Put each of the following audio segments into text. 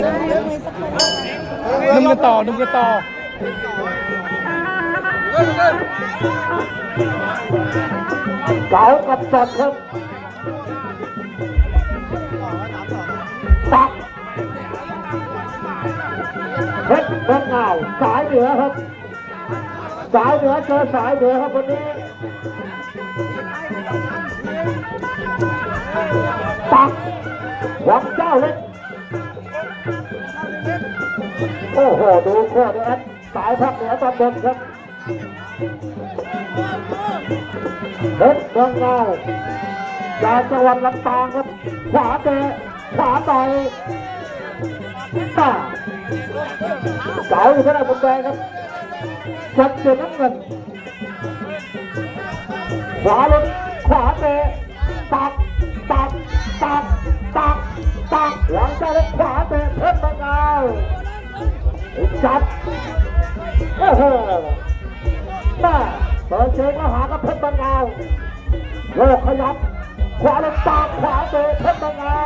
นุ่มกันต่อนุ่มกันต่อเก๋ากับสดครับตักเพชรเมืองเงาสายเหนือครับ สายเหนือเจอสายเหนือครับวันนี้ตักหวังเจ้าเล็ก อ้โห ดูโคตรแอดสายภาคเหนือตอนบนครับเพชรเมืองเงาจากจังหวัดลำปางครับ ขวาเตะขวาต่อยตาเก๋าอยู่ที่ไหนบนแดงครับจับเจ็บน้ำเงิน ขวาลงขวาเตะตักตักตักตักตักหลังจากนั้นขวาเตะเพชร จับโอ้โหแม่เปิดเกมมาหากับเพชรบางเงาโยกขยับ ขวาลงตาขวาเตะเพชรบางเงา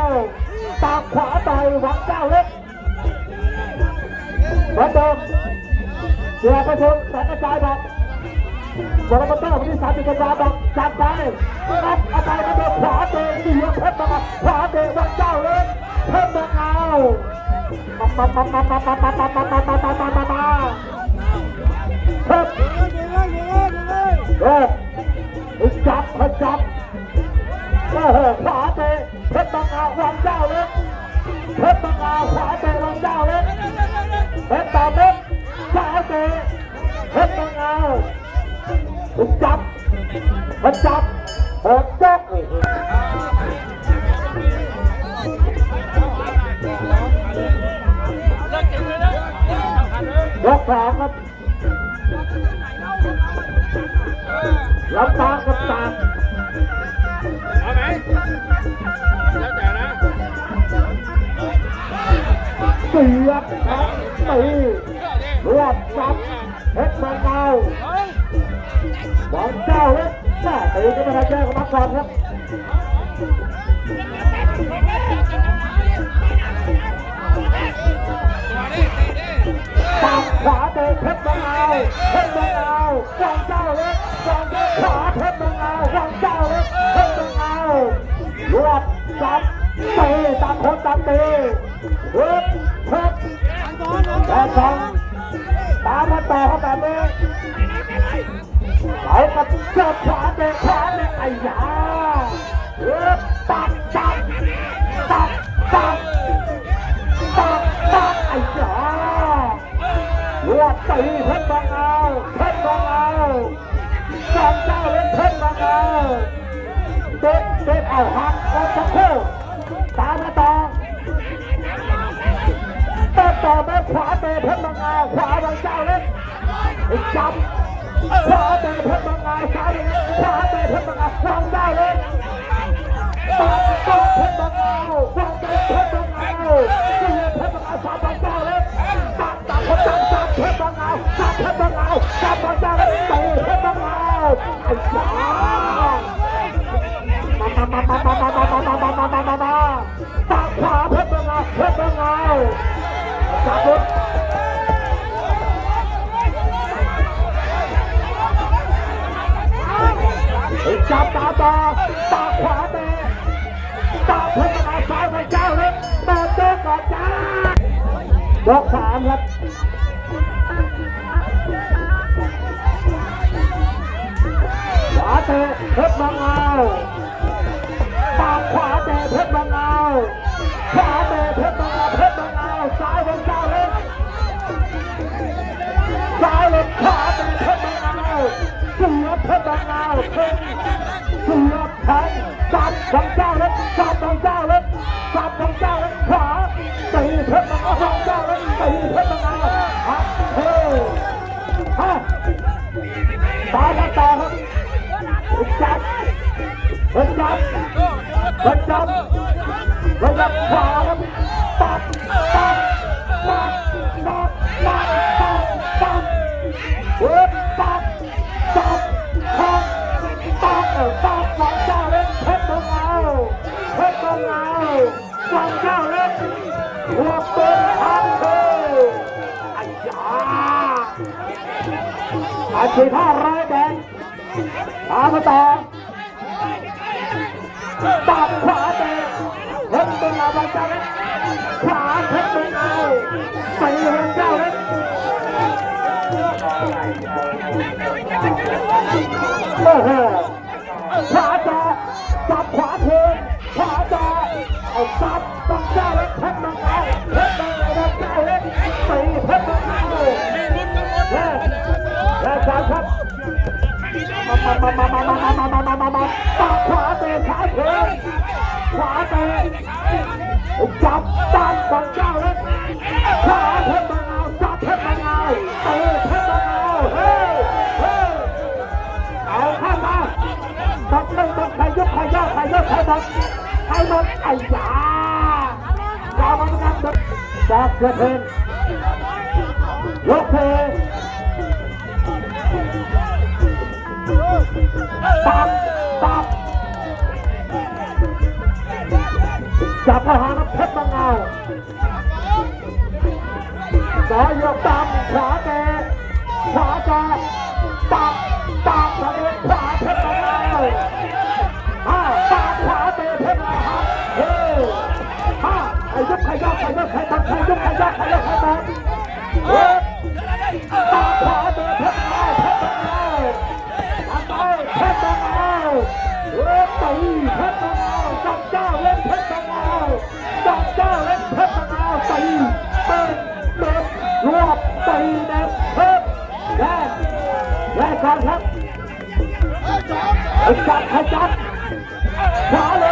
ตาขวาต่อยหวังเจ้าเล็กเหมือนเดิมเสียประชุมแสงกระจายบอกบอลมาเตอร์วันที่สามสิบกันยาบอกจัดไปรับอาจารย์กระโดดขวาเตะเสียเพชรบางเงาขวาเตะหวังเจ้าเล็กเพชรบางเงา เฮ้ยจับจับโอ้โขวาเตเพชรบังาวางเจ้าเล็กเพชรบังอาขวาเตะวงเจ้าเล็กเพตามเล็กขวาเตะเพชรบันอาจับจับเปิดจับ ยกสองครับลำตางกับตางเอาไหมแล้วแต่นะเสียบครับตีรวบจับเพชรบางเงาบอลเจ้าเล็กแม่ตีก็ไม่ทันแจ้งกับมาก่อนครับ ขวาเตะเพชรบางเงาเพชรบางเงาวางเจ้าเล็กวางเจ้าขวาเพชรบางเงาวางเจ้าเล็กเพชรบางเงารวบจับตีตามคนตามตีรวบเพชรแต่สองตามมาต่อเขาแบบนี้เขากับเจ้าขวาเตะขวาเตะไอ้ยารวบตักตั เพชรบางเอาเด็ดเด็ดเอาหักออกจากคู่ตามมาต่อต่อต่อไปขวาเตะเพชรบางอาขวาบางเจ้าเล่นจับขวาเตะเพชรบางอาซ้ายขวาเตะเพชรบางอาวางเจ้าเล่นตัดตัดเพชรบางอาวางเตะเพชรบาง ยกสามครับขวาเตะเพชรบางเอาปากขวาเตะเพชรบางเอาขวาเตะเพชรบางเอาเพชรบางเอาซ้ายเป็นเจ้าเล็กซ้ายเล็กขวาเตะเพชรบางเอาเสียบเพชรบางเอาเพ่งเสียบ แทงจับของเจ้าเล็กจับของเจ้าเล็กจับของเจ้าเล็กขวาตีเพชรบางเอางเจ้าเล็กตีเพชรบางเอาฮักเฮ้ฮะตายกันต่อครับจับเฮ้ยจับประจำระดับขวาครับตัดตัดตัด อาชีพห้าร้อยแดงตามมาต่อตัดขวาเตะเฮ้ยเป็นลาบังจ้าเล็กขวาเพชรเป็นเอาไปเฮงเจ้าเล็กโอ้โห มามามามามามามามามามามาตัดขวาเตะขาเทขวาเตะจับตัดบังเจ้าเล็กขวาเพชรบังเอาจับเพชรบังเอาเตะเพมังเอาเฮ้เฮ้เอาข้ามาต้องเล่ต้องใครยกใครย่อใครยกใครบังใครบังไอ้ยาดาวมันงันจากเกิดเพนยกเพนตั จับอาหารเพชรบางเอาสอยกตามขวาแกขวาแกตามตามทะเลขวาเพชรบางเอาห้าตามขวาเตะเพชรบางเอาเฮ้ห้าไอ้ยกใครยกใครยกใครตัดใครยกใครยกใครยกใครตัด ตีเพชรบังเอาจับเจ้าเล่นเพชรบังเอาจับเจ้าเล่นเพชรบังเอาตีเปิดเปิดรวบตีเด็ดเพิ่มแรกแรกก่อนครับไอ้จับใครจับขวาเลย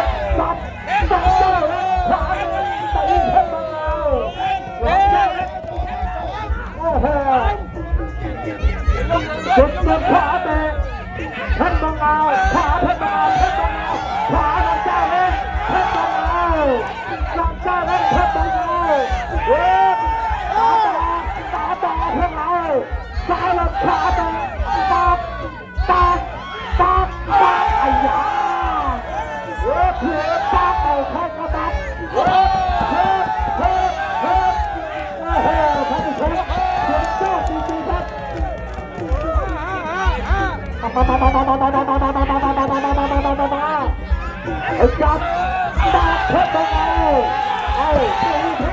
สารชาติตาตาตาตาอายาเฮ้เพื่อตาเต่าข้าวกระตับเฮ้เฮ้เฮ้เฮ้เฮ้ท่านผู้ชมเสียงเจ้าจริงๆครับไอ้จับตาเทพตรงเอาเอา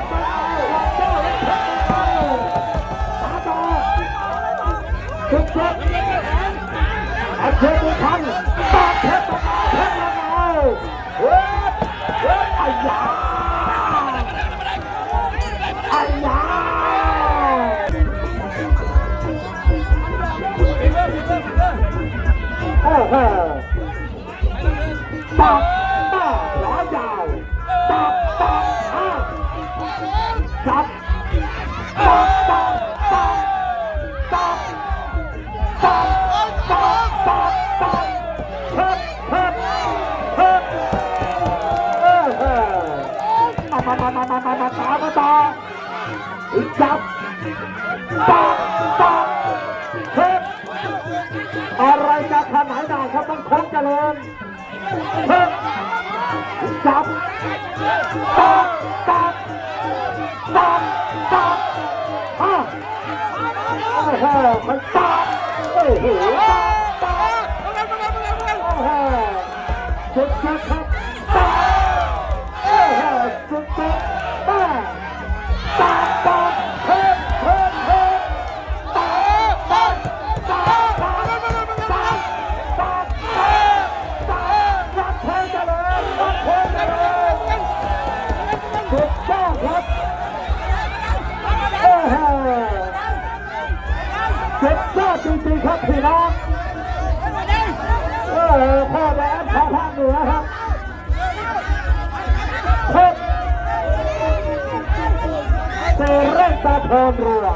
ตับต้าขวายาวตับตับห้าจับตับตับตับตับตับตับตับตับเพิ่มเพิ่มเพิ่มโอ้โหมามามามามามามาตามมาต่อจับตับตับเพิ่มอะไรจะขนาดไหนครับมันคงจริญเพิ่มจับตับตับตบตบฮะโอ้โหมัน 打打打打打！哈哈，打！哈哈，打！哈哈，打！哈哈，打！ จริงๆครับพี่น้องโอ้โหพ่อแดนของภาคเหนือครับเพชรเซเร่งตาโทนรัว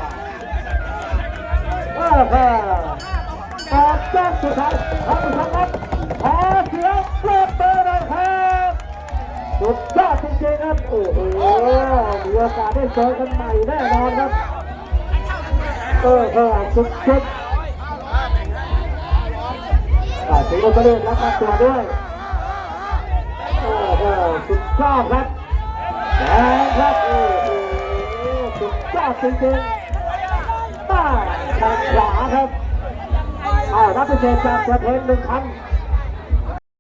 โอ้โหตอบแจ้งสุดท้ายท่านผู้ชมครับขอเสียงปรบมือหน่อยครับสุดยอดจริงๆครับโอ้โหมีโอกาสได้เจอกันใหม่แน่นอนครับเออเออสุดสุ สิงห์บุรีรับมาตัวด้วยโอ้โหสุดยอดครับแดงครับโอ้โหสุดยอดจริงๆมาทางขวาครับอ้าวรับพิเศษจากประเทศหนึ่งพัน